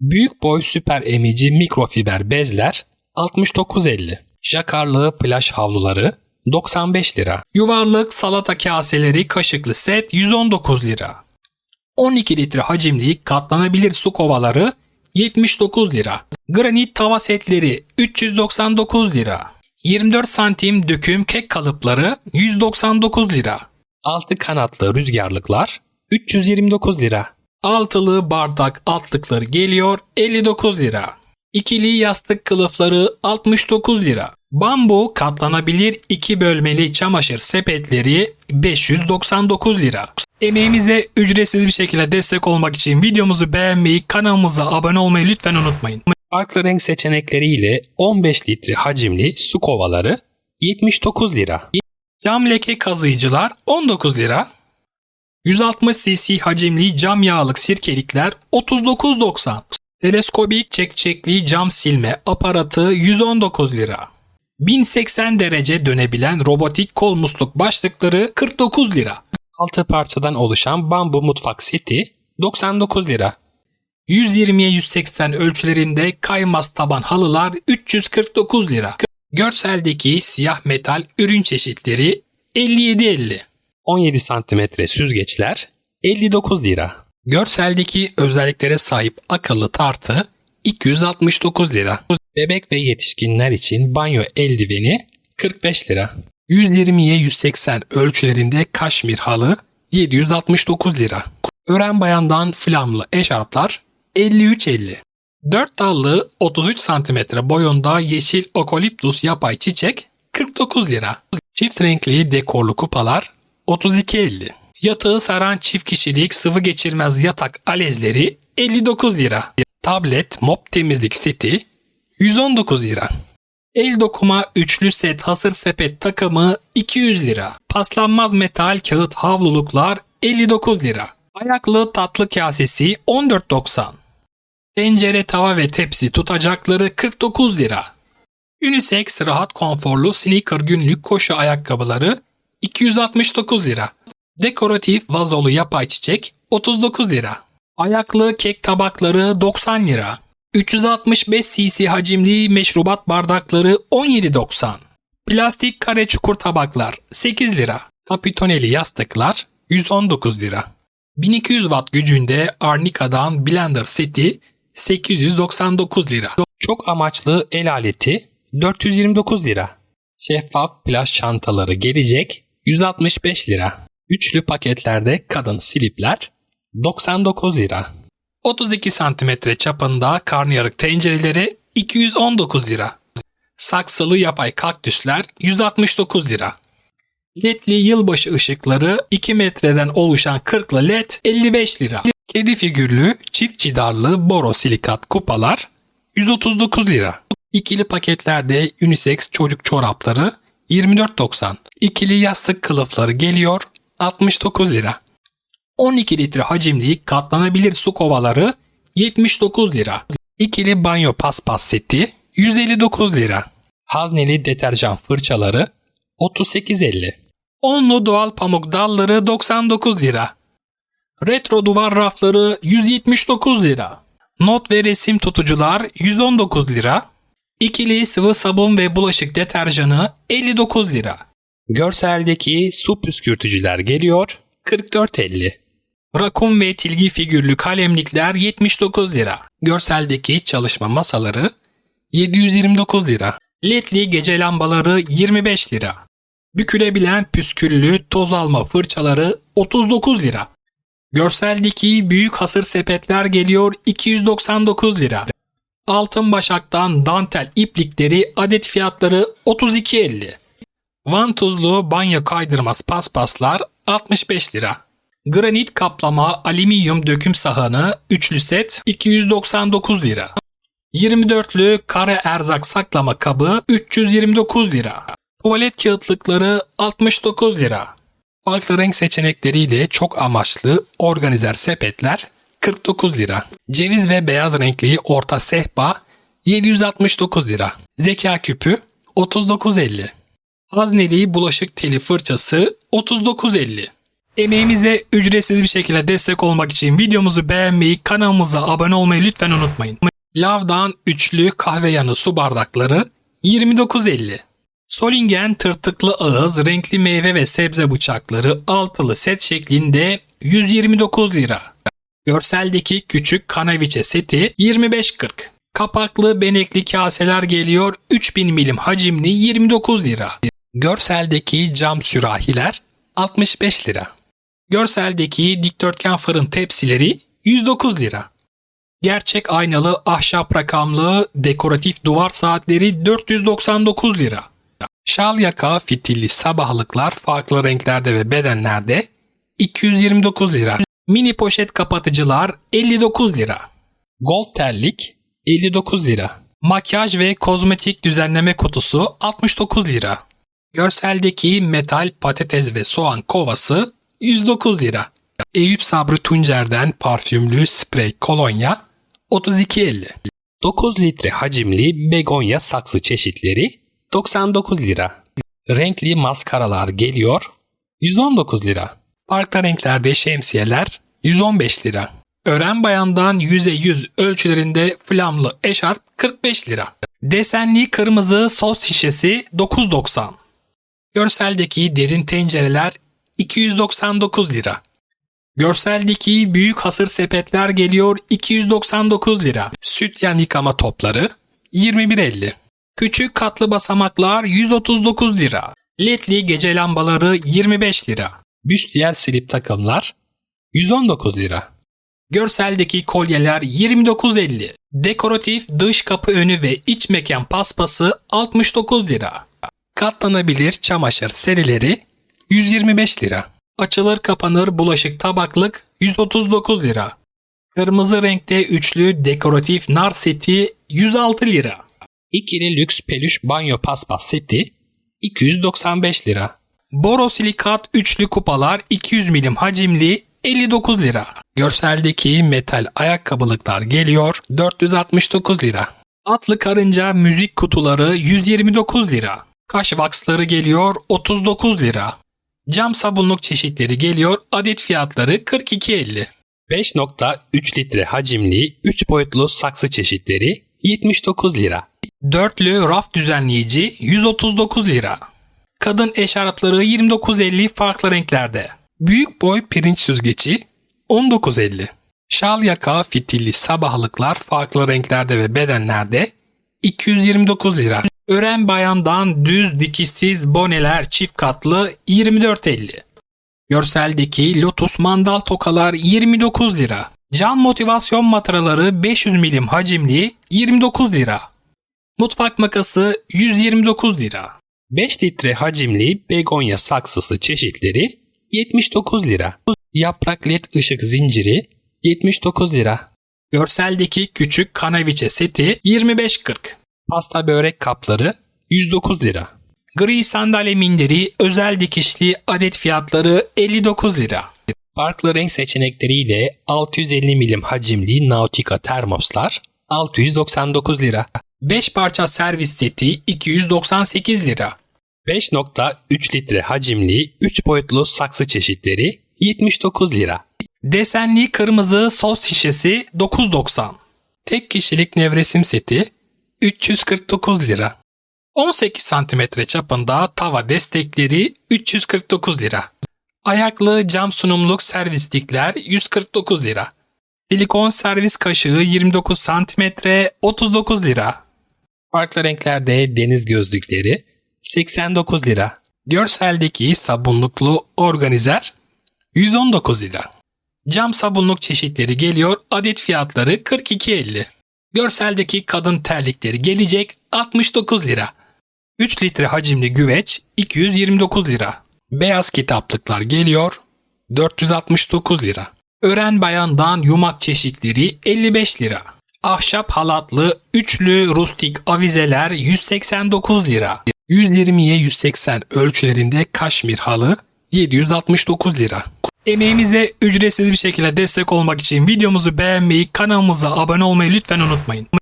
Büyük boy süper emici mikrofiber bezler 69.50. Jakarlı plaj havluları 95 lira. Yuvarlık salata kaseleri kaşıklı set 119 lira. 12 litre hacimli katlanabilir su kovaları 79 lira. Granit tava setleri 399 lira. 24 santim döküm kek kalıpları 199 lira. Altı kanatlı rüzgarlıklar 329 lira. Altılı bardak altlıkları geliyor 59 lira. İkili yastık kılıfları 69 lira. Bambu katlanabilir iki bölmeli çamaşır sepetleri 599 lira. Emeğimize ücretsiz bir şekilde destek olmak için videomuzu beğenmeyi, kanalımıza abone olmayı lütfen unutmayın. Farklı renk seçenekleriyle 15 litre hacimli su kovaları 79 lira. Cam leke kazıyıcılar 19 lira. 160 cc hacimli cam yağlık sirkelikler 39.90. Teleskobik çekçekli cam silme aparatı 119 lira. 1080 derece dönebilen robotik kol musluk başlıkları 49 lira. 6 parçadan oluşan bambu mutfak seti 99 lira. 120'ye 180 ölçülerinde kaymaz taban halılar 349 lira. Görseldeki siyah metal ürün çeşitleri 57.50. 17 santimetre süzgeçler 59 lira. Görseldeki özelliklere sahip akıllı tartı 269 lira. Bebek ve yetişkinler için banyo eldiveni 45 lira. 120'ye 180 ölçülerinde kaşmir halı 769 lira. Ören bayandan flamlı eşarplar 53.50. 4 dallı 33 cm boyunda yeşil okoliptus yapay çiçek 49 lira. Çift renkli dekorlu kupalar 32.50. Yatağı saran çift kişilik sıvı geçirmez yatak alezleri 59 lira. Tablet mop temizlik seti 119 lira. El dokuma üçlü set hasır sepet takımı 200 lira. Paslanmaz metal kağıt havluluklar 59 lira. Ayaklı tatlı kasesi 14.90. Tencere, tava ve tepsi tutacakları 49 lira. Unisex rahat konforlu sneaker günlük koşu ayakkabıları 269 lira. Dekoratif vazolu yapay çiçek 39 lira. Ayaklı kek tabakları 90 lira. 365 cc hacimli meşrubat bardakları 17.90. Plastik kare çukur tabaklar 8 lira. Kapitoneli yastıklar 119 lira. 1200 watt gücünde Arnica'dan blender seti 899 lira. Çok amaçlı el aleti 429 lira. Şeffaf plaj çantaları gelecek 165 lira. Üçlü paketlerde kadın slipler 99 lira. 32 cm çapında karnıyarık tencereleri 219 lira. Saksılı yapay kaktüsler 169 lira. LED'li yılbaşı ışıkları 2 metreden oluşan 40'lı LED 55 lira. Kedi figürlü çift cidarlı borosilikat kupalar 139 lira. İkili paketlerde unisex çocuk çorapları 24.90. İkili yastık kılıfları geliyor 69 lira. 12 litre hacimli katlanabilir su kovaları 79 lira. İkili banyo paspas seti 159 lira. Hazneli deterjan fırçaları 38.50. Onlu doğal pamuk dalları 99 lira. Retro duvar rafları 179 lira. Not ve resim tutucular 119 lira. İkili sıvı sabun ve bulaşık deterjanı 59 lira. Görseldeki su püskürtücüler geliyor 44.50. Rakun ve tilgi figürlü kalemlikler 79 lira. Görseldeki çalışma masaları 729 lira. LED'li gece lambaları 25 lira. Bükülebilen püsküllü toz alma fırçaları 39 lira. Görseldeki büyük hasır sepetler geliyor 299 lira. Altın başaktan dantel iplikleri adet fiyatları 32.50. Vantuzlu banyo kaydırmaz paspaslar 65 lira. Granit kaplama alüminyum döküm sahanı üçlü set 299 lira. 24'lü kare erzak saklama kabı 329 lira. Tuvalet kağıtlıkları 69 lira. Farklı renk seçenekleriyle çok amaçlı organizer sepetler 49 lira. Ceviz ve beyaz renkli orta sehpa 769 lira. Zeka küpü 39.50. Hazneli bulaşık teli fırçası 39.50. Emeğimize ücretsiz bir şekilde destek olmak için videomuzu beğenmeyi, kanalımıza abone olmayı lütfen unutmayın. Lavdan üçlü kahve yanı su bardakları 29.50. Solingen tırtıklı ağız, renkli meyve ve sebze bıçakları altılı set şeklinde 129 lira. Görseldeki küçük kanaviçe seti 25.40. Kapaklı benekli kaseler geliyor 3000 milim hacimli 29 lira. Görseldeki cam sürahiler 65 lira. Görseldeki dikdörtgen fırın tepsileri 109 lira. Gerçek aynalı ahşap rakamlı dekoratif duvar saatleri 499 lira. Şal yaka fitilli sabahlıklar farklı renklerde ve bedenlerde 229 lira. Mini poşet kapatıcılar 59 lira. Gold terlik 59 lira. Makyaj ve kozmetik düzenleme kutusu 69 lira. Görseldeki metal patates ve soğan kovası 109 lira. Eyüp Sabri Tuncer'den parfümlü sprey kolonya 32.50. 9 litre hacimli begonya saksı çeşitleri 99 lira. Renkli maskaralar geliyor 119 lira. Farklı renklerde şemsiyeler 115 lira. Ören bayandan 100'e 100 ölçülerinde flamlı eşarp 45 lira. Desenli kırmızı sos şişesi 9.90. Görseldeki derin tencereler 299 lira. Görseldeki büyük hasır sepetler geliyor 299 lira. Sütyen yıkama topları 21.50. Küçük katlı basamaklar 139 lira. Ledli gece lambaları 25 lira. Büstiyer silip takımlar 119 lira. Görseldeki kolyeler 29.50. Dekoratif dış kapı önü ve iç mekan paspası 69 lira. Katlanabilir çamaşır serileri 125 lira. Açılır kapanır bulaşık tabaklık 139 lira. Kırmızı renkte üçlü dekoratif nar seti 106 lira. İkili lüks peluş banyo paspas seti 295 lira. Borosilikat üçlü kupalar 200 milim hacimli 59 lira. Görseldeki metal ayakkabılıklar geliyor 469 lira. Atlı karınca müzik kutuları 129 lira. Kaş vaksları geliyor 39 lira. Cam sabunluk çeşitleri geliyor adet fiyatları 42.50. 5.3 litre hacimli 3 boyutlu saksı çeşitleri 79 lira. Dörtlü raf düzenleyici 139 lira. Kadın eşarpları 29.50 farklı renklerde. Büyük boy pirinç süzgeci 19.50. Şal yaka fitilli sabahlıklar farklı renklerde ve bedenlerde 229 lira. Ören bayandan düz dikişsiz boneler çift katlı 24.50. Görseldeki Lotus mandal tokalar 29 lira. Can motivasyon mataraları 500 milim hacimli 29 lira. Mutfak makası 129 lira. 5 litre hacimli begonya saksısı çeşitleri 79 lira. Yaprak led ışık zinciri 79 lira. Görseldeki küçük kanaviçe seti 25.40. Pasta börek kapları 109 lira. Gri sandalye minderi özel dikişli adet fiyatları 59 lira. Farklı renk seçenekleriyle 650 milim hacimli Nautica termoslar 699 lira. 5 parça servis seti 298 lira. 5.3 litre hacimli 3 boyutlu saksı çeşitleri 79 lira. Desenli kırmızı sos şişesi 9.90. Tek kişilik nevresim seti 349 lira. 18 cm çapında tava destekleri 349 lira. Ayaklı cam sunumluk servislikler 149 lira. Silikon servis kaşığı 29 cm 39 lira. Farklı renklerde deniz gözlükleri 89 lira. Görseldeki sabunluklu organizer 119 lira. Cam sabunluk çeşitleri geliyor adet fiyatları 42.50. Görseldeki kadın terlikleri gelecek 69 lira. 3 litre hacimli güveç 229 lira. Beyaz kitaplıklar geliyor 469 lira. Ören bayandan yumak çeşitleri 55 lira. Ahşap halatlı üçlü rustik avizeler 189 lira. 120'ye 180 ölçülerinde kaşmir halı 769 lira. Emeğimize ücretsiz bir şekilde destek olmak için videomuzu beğenmeyi, kanalımıza abone olmayı lütfen unutmayın.